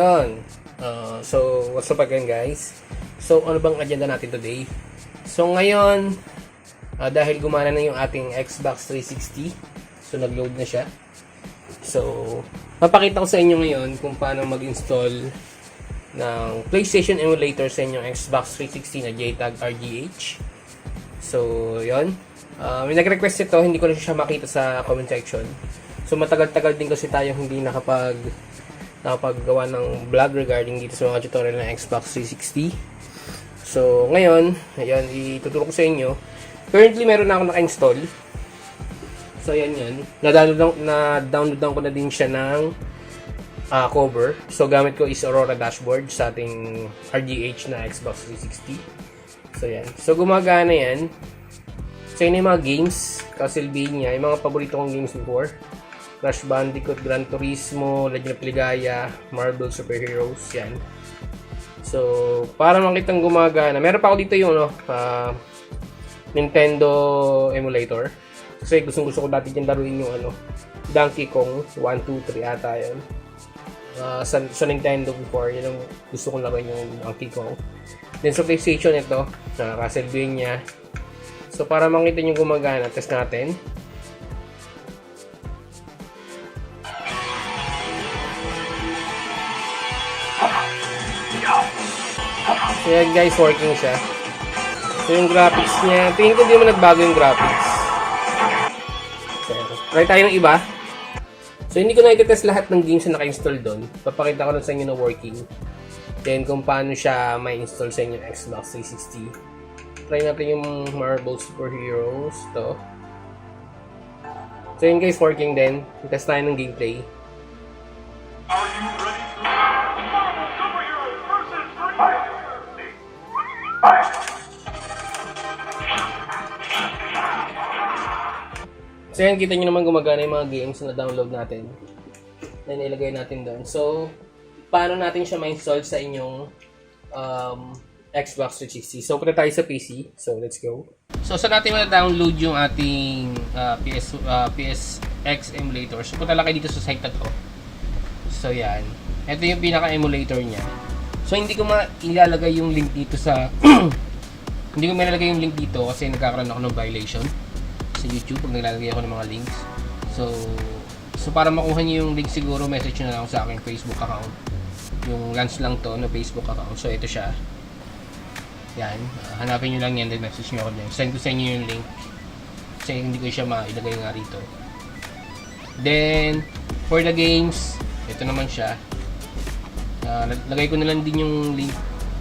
So, yun. Uh, so, what's up again, guys? So, ano bang agenda natin today? So, ngayon, ah, dahil gumana na yung ating Xbox 360, so, nag-load na siya. So, papakita ko sa inyo ngayon kung paano mag-install ng PlayStation emulator sa inyong Xbox 360 na JTAG RGH. So, yon. Uh, may nag-request ito, hindi ko na siya makita sa comment section. So, matagal-tagal din kasi tayo hindi nakapag nakapaggawa ng vlog regarding dito sa mga tutorial ng Xbox 360. So, ngayon, ayan, ituturo ko sa inyo. Currently, meron na ako naka-install. So, ayan yan. Na-download, na-download ko na din siya ng ah, cover. So, gamit ko is Aurora Dashboard sa ating RGH na Xbox 360. So, yan. So, gumagana yan. So, yun yung mga games. Castlevania, yung mga paborito kong games before. Crash Bandicoot, Gran Turismo, Legend of Ligaya, Marvel Super Heroes, yan. So, para makitang gumagana. Meron pa ako dito yung, ano, ah, Nintendo emulator. Kasi gustong gusto ko dati dyan laruin yung, ano, Donkey Kong 1, 2, 3 ata yun. Ah, sa, sa Nintendo before, yun ang gusto kong laruin yung Donkey Kong. Then sa PlayStation ito, na Castlevania. So para makita nyo gumagana, test natin. Yan guys, working siya. So yung graphics niya, tingin ko di mo nagbago yung graphics. So, try tayo ng iba. So hindi ko na i-test lahat ng games na naka-install doon. Papakita ko lang sa inyo na working. Then kung paano siya may install sa inyong Xbox 360. Try natin yung Marvel Super Heroes to. So yun guys, working din. Test tayo ng gameplay. So yan, kita nyo naman gumagana yung mga games na download natin. Na nilagay natin doon. So, paano natin siya ma-install sa inyong um, Xbox 360? So, punta tayo sa PC. So, let's go. So, saan natin ma-download yung ating uh, PS, uh, PSX emulator? So, punta lang kayo dito sa site na to. So, yan. Ito yung pinaka-emulator niya. So, hindi ko ma-ilalagay yung link dito sa... hindi ko mailagay yung link dito kasi nagkakaroon ako ng violation sa YouTube pag naglalagay ako ng mga links. So, so para makuha niyo yung link siguro, message nyo na lang sa aking Facebook account. Yung launch lang to na Facebook account. So, ito siya. Yan. Ah, hanapin nyo lang yan, then message nyo ako dyan. Send ko sa inyo yung link. Kasi hindi ko siya mailagay nga rito. Then, for the games, ito naman siya. Ah, lagay ko na lang din yung link.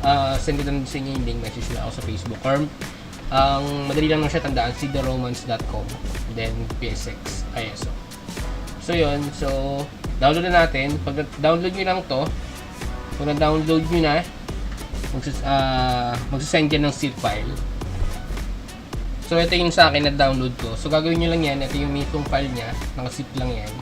Ah, send ko na lang sa inyo yung link. Message nyo ako sa Facebook. Or, ang madali lang lang siya tandaan, ctheromance.com then PSX ISO. So yun, so download na natin. Pag download nyo lang to, kung na-download nyo na, magsus uh, magsasend yan ng zip file. So ito yung sa akin na download ko. So gagawin nyo lang yan, ito yung mismong file niya, naka-zip lang yan.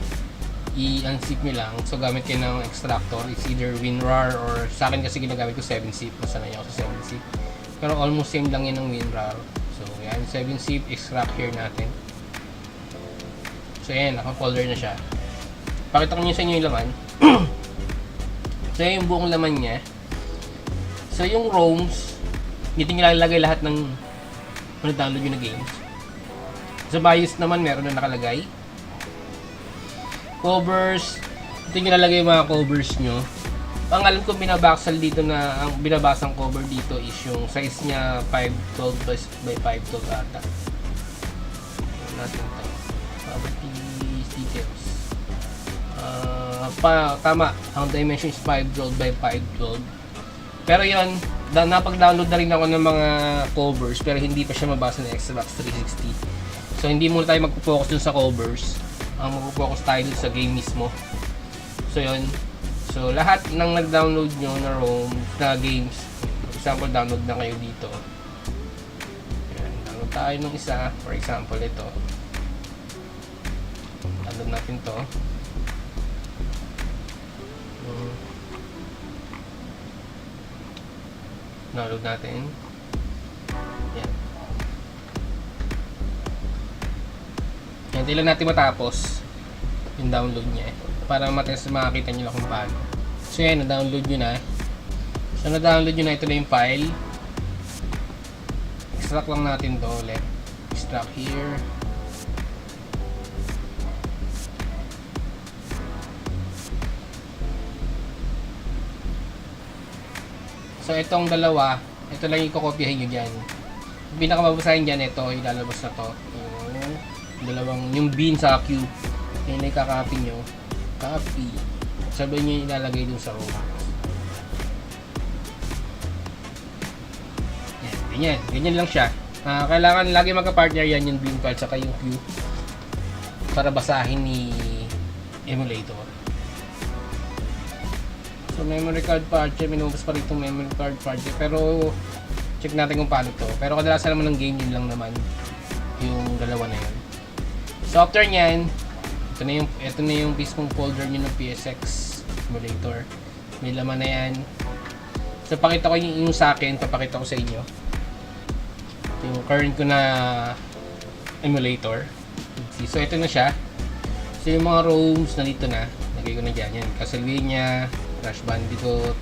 I-unzip nyo lang. So gamit kayo ng extractor, it's either WinRAR or sa akin kasi ginagamit ko 7-zip. Masanay ako sa 7-zip. Pero almost same lang yan ng WinRAR. So, yan. 7-zip extract here natin. So, yan. Naka-folder na siya. Pakita ko nyo sa inyo yung laman. so, yan yung buong laman niya. So, yung ROMs, dito nyo lalagay lahat ng ano download nyo na games. Sa BIOS naman, meron na nakalagay. Covers, dito nyo lalagay yung mga covers nyo ang alam ko binabaksal dito na ang binabasang cover dito is yung size niya 512 by 512 ata. Natin. Properties details. Ah, pa, tama. Ang dimension is 512 by 512. Pero yon da, napag-download na rin ako ng mga covers pero hindi pa siya mabasa ng Xbox 360. So hindi muna tayo magpo-focus dun sa covers. Ang magpo-focus tayo dun sa game mismo. So yon So, lahat ng nag-download nyo na ROM, na games, for example, download na kayo dito. Ayan, download tayo ng isa, for example, ito. Download natin to. Hmm. Download natin. Yan. Yan, hindi lang natin matapos yung download niya. Para matest makakita nyo lang kung paano. So yan, na-download nyo na. So na-download nyo na, ito na yung file. Extract lang natin to ulit. Extract here. So itong dalawa, ito lang yung kokopyahin nyo dyan. Pinakamabasahin dyan, ito, ilalabas na to. Yung dalawang, yung bean sa Q. Yan ay kakopy nyo. Copy. Sabay nyo ilalagay dun sa row. Yan, ganyan. Ganyan lang siya. Ah, kailangan lagi magka-partner yan yung bean file saka yung Q para basahin ni emulator. So memory card parche, minubos pa rin itong memory card parche. Pero check natin kung paano to. Pero kadalasan naman ng game yun lang naman yung dalawa na yun. So after nyan, ito na yung, ito na yung mismong folder nyo ng PSX emulator. May laman na yan. So pakita ko yung, yung sa akin, papakita ko sa inyo. Ito yung current ko na emulator. So ito na siya. So yung mga ROMs nandito na. Lagay ko na dyan. Yan. Castlevania, Crash Bandicoot.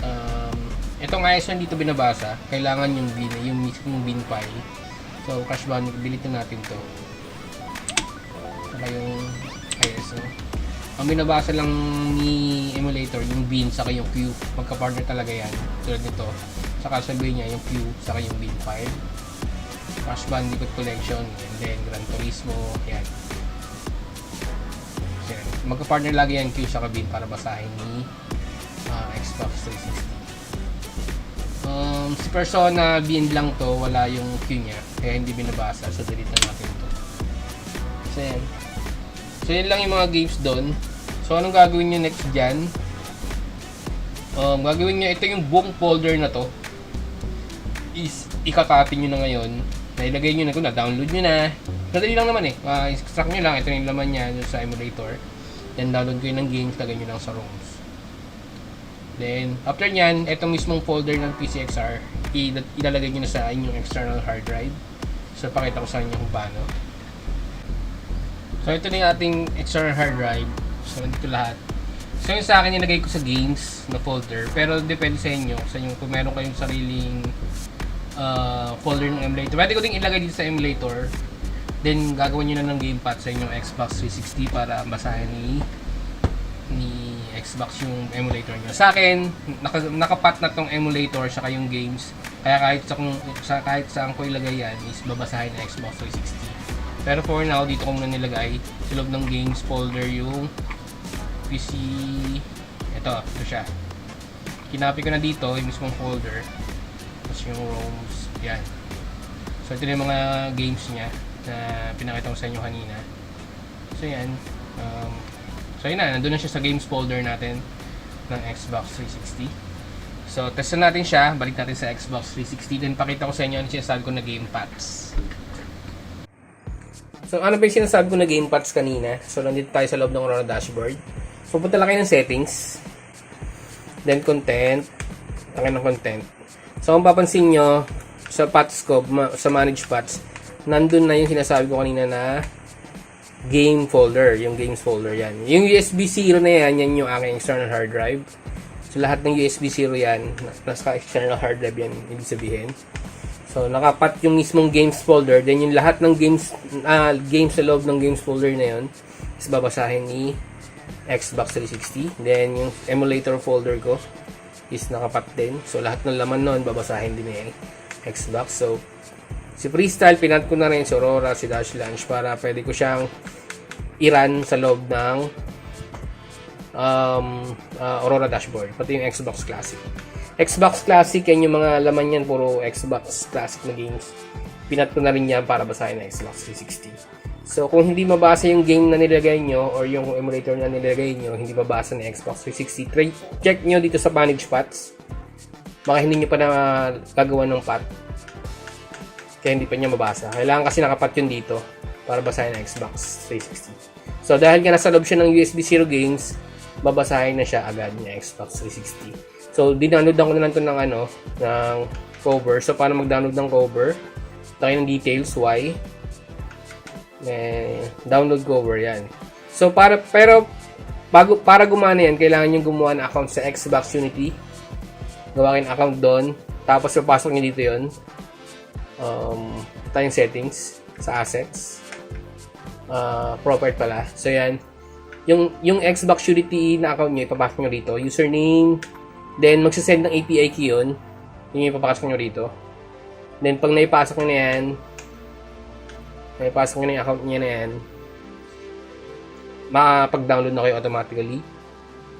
Um, itong ISO dito binabasa. Kailangan yung bin, yung mismong bin file. So Crash Bandicoot, na natin to. Saka yung ISO. Ang binabasa lang ni emulator, yung bin, saka yung Q. Magka-partner talaga yan. Tulad nito. Saka sabihin niya yung Q, saka yung bin file. Crash Bandicoot Collection, and then Gran Turismo, yan. Yan. Magka-partner lagi yan Q sa bin para basahin ni ah, Xbox 360. Um, si Persona bin lang to, wala yung Q niya, kaya hindi binabasa, so delete na natin to. Yan. So yun lang yung mga games doon. So anong gagawin nyo next dyan? Um, gagawin nyo, ito yung buong folder na to. Is ikakopy nyo na ngayon. Na ilagay nyo na kung na-download nyo na. Madali lang naman eh. Uh, extract nyo lang. Ito yung laman niya sa emulator. Then download kayo ng games lagay nyo lang sa ROMs. Then after nyan itong mismong folder ng PCXR ilalagay nyo na sa inyong external hard drive. So pakita ko sa inyo kung paano so ito na yung ating external hard drive so nandito lahat So yung sa akin nilagay ko sa games na folder pero depende sa inyo sa inyo kung meron kayong sariling uh, folder ng emulator. Pwede ko ding ilagay dito sa emulator. Then gagawin niyo na ng gamepad sa inyong Xbox 360 para basahin ni ni Xbox yung emulator niyo. Sa akin, naka, nakapat na tong emulator sa yung games. Kaya kahit sa, kung, sa kahit saan ko ilagay yan is babasahin ng Xbox 360. Pero for now, dito ko muna nilagay sa loob ng games folder yung PC ito, ito siya. Kinapi ko na dito yung mismong folder. Tapos yung ROMs yan. So ito yung mga games niya na pinakita ko sa inyo kanina. So yan. Um, so yun na, nandun na siya sa games folder natin ng Xbox 360 so testan natin siya. Balik natin sa Xbox 360 then pakita ko sa inyo ano sinasabi ko na gamepads So, ano ba yung sinasabi ko na gamepads kanina? So, nandito tayo sa loob ng Aurora dashboard. So, punta lang kayo ng settings. Then, content. Takin ng content. So, kung papansin nyo, sa paths ko, ma- sa manage paths, nandun na yung sinasabi ko kanina na game folder. Yung games folder yan. Yung USB 0 na yan, yan yung aking external hard drive. So, lahat ng USB 0 yan, nasa external hard drive yan, ibig sabihin. So, nakapat yung mismong games folder. Then, yung lahat ng games, ah, games sa loob ng games folder na yun, is babasahin ni Xbox 360. Then, yung emulator folder ko is nakapat din. So, lahat ng laman nun, babasahin din ni Xbox. So, si Freestyle, pinat ko na rin si Aurora, si Dash Launch para pwede ko siyang i-run sa loob ng um, ah, Aurora Dashboard. Pati yung Xbox Classic. Xbox Classic, yan yung mga laman yan, puro Xbox Classic na games. Pinat ko na rin yan para basahin ng Xbox 360. So, kung hindi mabasa yung game na nilagay nyo or yung emulator na nilagay nyo, hindi mabasa ng Xbox 360, try, check nyo dito sa manage paths. Baka hindi nyo pa na gagawa ng path. Kaya hindi pa niya mabasa. Kailangan kasi nakapat yun dito para basahin ng Xbox 360. So, dahil nga nasa loob siya ng USB 0 games, babasahin na siya agad ng Xbox 360. So, dinanood ko na lang to ng ano, ng cover. So, paano mag-download ng cover? Tayo ng details, why? Eh, download cover, yan. So, para, pero, bago, para gumana yan, kailangan nyo gumawa ng account sa Xbox Unity. Gawa kayo account doon. Tapos, papasok nyo dito yon Um, tayong settings sa assets. Uh, profile pala. So, yan. Yung, yung Xbox Unity na account nyo, ipapasok nyo dito. Username. Then, magsasend ng API key yun. Yun yung ipapasok nyo dito. Then, pag naipasok nyo na yan, naipasok nyo na yung account nyo na yan, makapag-download na kayo automatically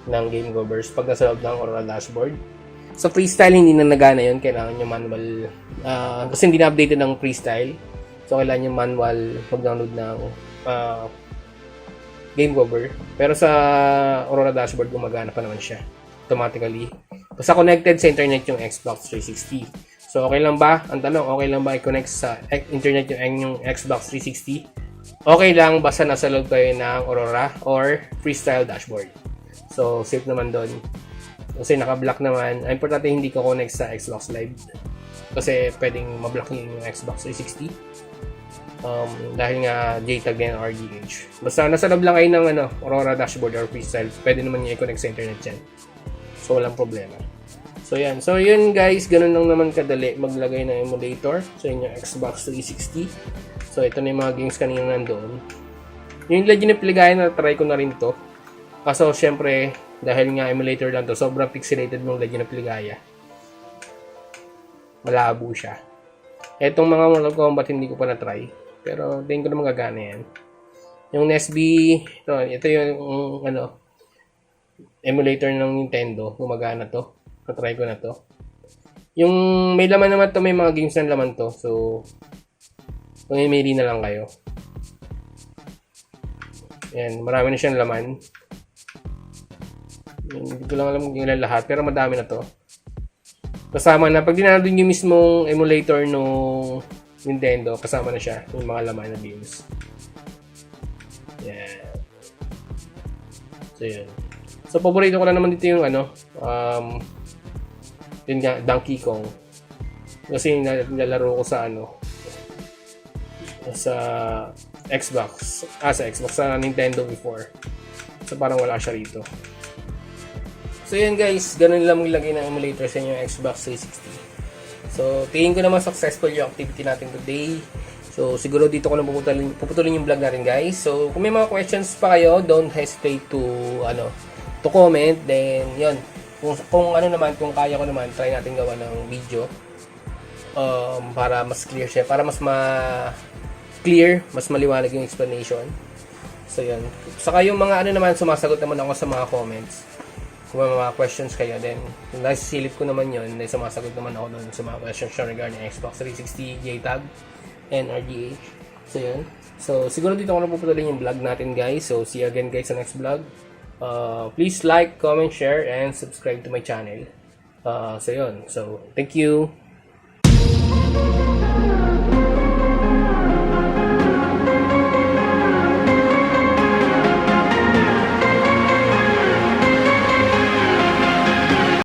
ng Game Govers pag nasa loob ng Aurora Dashboard. Sa freestyle, hindi na nagana yun. Kailangan nyo manual. ah, kasi hindi na updated ng freestyle. So, kailangan nyo manual mag-download ng ah, Game Gover. Pero sa Aurora Dashboard, gumagana pa naman siya automatically. Basta connected sa internet yung Xbox 360. So, okay lang ba? Ang tanong, okay lang ba i-connect sa internet yung, yung Xbox 360? Okay lang basta nasa loob kayo ng Aurora or Freestyle Dashboard. So, safe naman doon. Kasi naka-block naman. Ang importante hindi ko connect sa Xbox Live. Kasi pwedeng mablock yun yung Xbox 360. Um, dahil nga JTAG din ang RGH. Basta nasa loob lang kayo ng ano, Aurora Dashboard or Freestyle, pwede naman niya i-connect sa internet yan. So, walang problema. So, yan. So, yun guys, ganun lang naman kadali maglagay ng emulator sa inyong Xbox 360. So, ito na yung mga games kanina nandoon. Yung Legend of Ligaya na try ko na rin to. Kaso, syempre, dahil nga emulator lang to, sobrang pixelated ng Legend of Ligaya. Malabo siya. Etong mga Mortal Kombat hindi ko pa na-try. Pero tingin ko na magagana yan. Yung NESB, ito, ito yung ano, emulator ng Nintendo. Gumagana to. Na-try ko na to. Yung may laman naman to, may mga games na laman to. So, pamimili na lang kayo. Yan, marami na siyang laman. Hindi ko lang alam kung ilan lahat, pero madami na to. Kasama na, pag dinalo yung mismong emulator nung Nintendo, kasama na siya, yung mga laman na games. Yan. So, yun. So, paborito ko lang naman dito yung ano, um, yun nga, Donkey Kong. Kasi nil- nilalaro ko sa ano, sa Xbox. Ah, sa Xbox. Sa Nintendo before. So, parang wala siya rito. So, yun guys. Ganun lang maglagay ng emulator sa inyong Xbox 360. So, tingin ko naman successful yung activity natin today. So, siguro dito ko na puputulin, puputulin yung vlog natin guys. So, kung may mga questions pa kayo, don't hesitate to, ano, to comment. Then, yun. Kung, kung ano naman, kung kaya ko naman, try natin gawa ng video. Um, para mas clear siya. Para mas ma clear, mas maliwanag yung explanation. So, yun. Saka yung mga ano naman, sumasagot naman ako sa mga comments. Kung may mga questions kayo, then nasisilip ko naman yun, then sumasagot naman ako doon sa mga questions nyo regarding Xbox 360, JTAG, and RGH. So, yun. So, siguro dito ko na puputulin yung vlog natin, guys. So, see you again, guys, sa next vlog. Uh, please like, comment, share, and subscribe to my channel. Uh, so, yun. So, thank you.